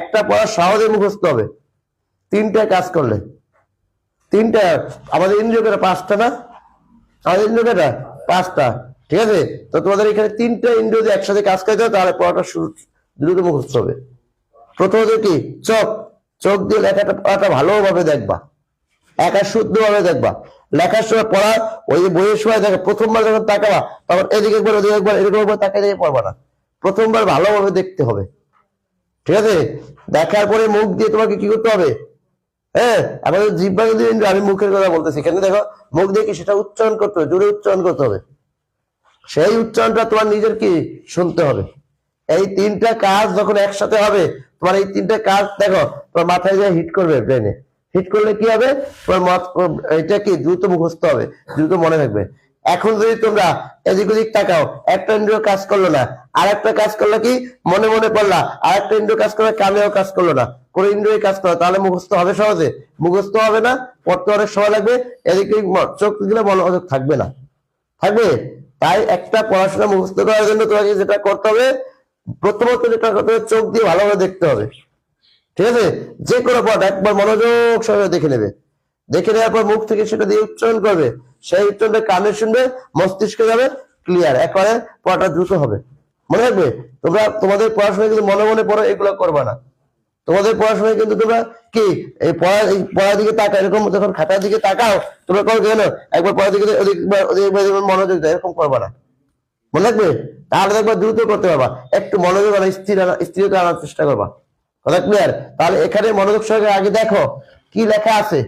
একটা পড়া সহজে মুখস্থ হবে। তিনটা কাজ করলে। তিনটা, আমাদের ইন্দ্রিয় কেটা পাঁচটা না? আমাদের ইন্দ্রিয় কেটা পাঁচটা, ঠিক আছে? তো তোমাদের এখানে তিনটা ইন্দ্রিয় যদি একসাথে কাজ করতে হয়, তাহলে পড়াটা দ্রুত মুখস্থ হবে। প্রথমত কি? চোখ। চোখ দিয়ে লেখাটা পড়াটা ভালোভাবে দেখবা। একা শুদ্ধভাবে দেখবা। লেখার সময় পড়া, ওই বইয়ের সময় দেখো, প্রথমবার যখন তাকাবা, তখন এদিকে একবার, ওদিকে একবার, এরকম একবার তাকাই দেখে পড়বা না। প্রথমবার ভালোভাবে দেখতে হবে। ঠিক আছে? দেখার পরে মুখ দিয়ে তোমাকে কি করতে হবে? হ্যাঁ? আমাদের জিব্বা ইন্দ্রিয়, আমি মুখের কথা বলতেছি। এখানে দেখো মুখ দিয়ে কি সেটা উচ্চারণ করতে হবে? জোরে উচ্চারণ করতে হবে। সেই উচ্চারণটা তোমার নিজের কি? শুনতে হবে। এই তিনটা কাজ যখন একসাথে হবে তোমার এই তিনটা কাজ দেখো তোমার মাথায় যে হিট করবে ব্রেনে হিট করলে কি হবে? তোমার এটা কি? দ্রুত মুখস্থ হবে। দ্রুত মনে থাকবে। এখন যদি তোমরা এদিক ওদিক তাকাও একটা ইন্দ্রিয় কাজ করল না আর একটা কাজ করলে কি? মনে মনে পড়লা আর একটা ইন্দ্রিয় কাজ করলে, কানেও কাজ করল না। কোন ইন্দ্রিয় কাজ করো, তাহলে মুখস্থ হবে সহজে। মুখস্থ হবে না, পড়তে অনেক সময় লাগবে, এদিকে চোখ দিলে মনোযোগ থাকবে না। থাকবে? তাই একটা পড়াশোনা মুখস্থ করার জন্য তোমাকে যেটা করতে হবে, প্রথমত যেটা করতে হবে, চোখ দিয়ে ভালোভাবে দেখতে হবে। ঠিক আছে? যে কোনো পথ, একবার মনোযোগ সহকারে দেখে নেবে। দেখে নেওয়ার পর মুখ থেকে সেটা দিয়ে উচ্চারণ করবে। সেই উচ্চারণটা কানে শুনবে, মস্তিষ্কে যাবে ক্লিয়ার একবারে পড়াটা দ্রুত হবে। মনে রাখবে? তোমরা, তোমাদের পড়াশোনা কিন্তু মনে মনে পড়ো, এগুলো করবা না। তোমাদের পড়াশোনায় কিন্তু তোমরা কি, এই পড়া, এই পড়ার দিকে তাকাও, এরকম যখন খাতার দিকে তাকাও, তোমরা করো কেন? একবার পড়ার দিকে মনোযোগ দেয়, এরকম করবা না। মনে রাখবে? তাহলে একবার দ্রুত করতে পারবা। একটু মনোযোগ আনা, স্থির আনা, স্থিরতা আনার চেষ্টা করবা। কথা ক্লিয়ার তাহলে এখানে মনোযোগ সহকারে আগে দেখো, কি লেখা আছে?